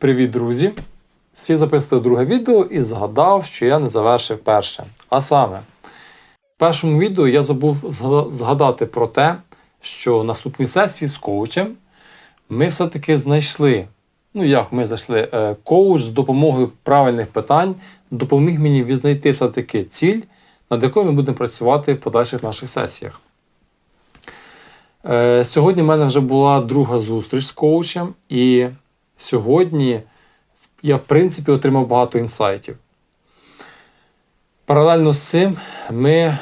Привіт, друзі! Всі записувати друге відео і згадав, що я не завершив перше. А саме, в першому відео я забув згадати про те, що наступні сесії з коучем ми все-таки знайшли. Ну як ми знайшли Е, коуч з допомогою правильних питань допоміг мені відзнайти все-таки ціль, над якою ми будемо працювати в подальших наших сесіях. Е, Сьогодні в мене вже була друга зустріч з коучем, і сьогодні я, в принципі, отримав багато інсайтів. Паралельно з цим ми,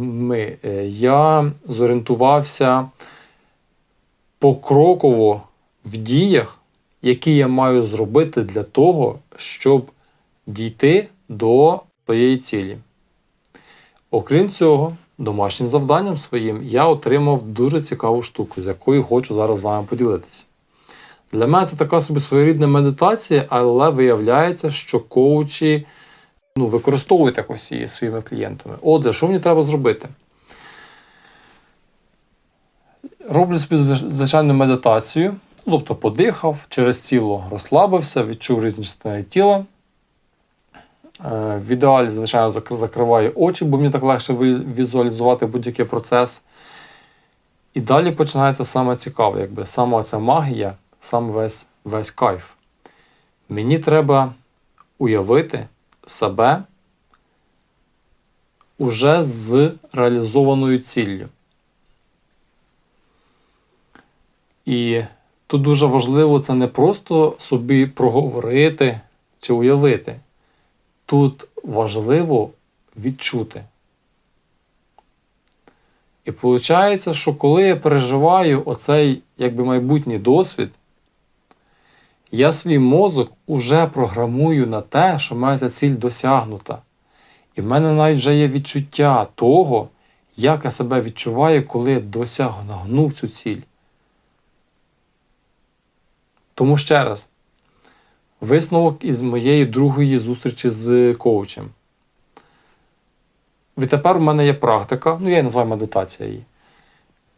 ми, е, я зорієнтувався покроково в діях, які я маю зробити для того, щоб дійти до своєї цілі. Окрім цього, домашнім завданням своїм я отримав дуже цікаву штуку, з якою хочу зараз з вами поділитися. Для мене це така собі своєрідна медитація, але виявляється, що коучі ну, використовують якось її своїми клієнтами. Отже, що мені треба зробити? Роблю собі звичайну медитацію, тобто подихав, через тіло розслабився, відчув різні частини тіла. Е, В ідеалі, звичайно, закриваю очі, бо мені так легше візуалізувати будь-який процес. І далі починається саме цікаве, якби сама ця магія, сам весь, весь кайф. Мені треба уявити себе уже з реалізованою ціллю. І тут дуже важливо це не просто собі проговорити чи уявити. Тут важливо відчути. І виходить, що коли я переживаю оцей якби майбутній досвід, я свій мозок уже програмую на те, що мене ця ціль досягнута. І в мене навіть вже є відчуття того, як я себе відчуваю, коли досягнув цю ціль. Тому ще раз, висновок із моєї другої зустрічі з коучем. Відтепер у мене є практика, ну я її називаю медитацією.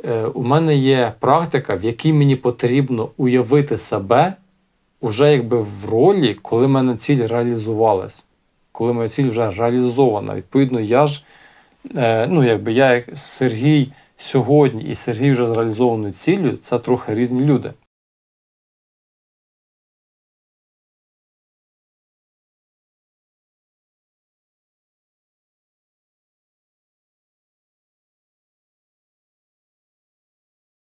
Е, у мене є практика, в якій мені потрібно уявити себе уже якби в ролі, коли в мене ціль реалізувалась, коли моя ціль вже реалізована. Відповідно, я ж, е, ну якби я як Сергій сьогодні і Сергій вже з реалізованою ціллю, це трохи різні люди.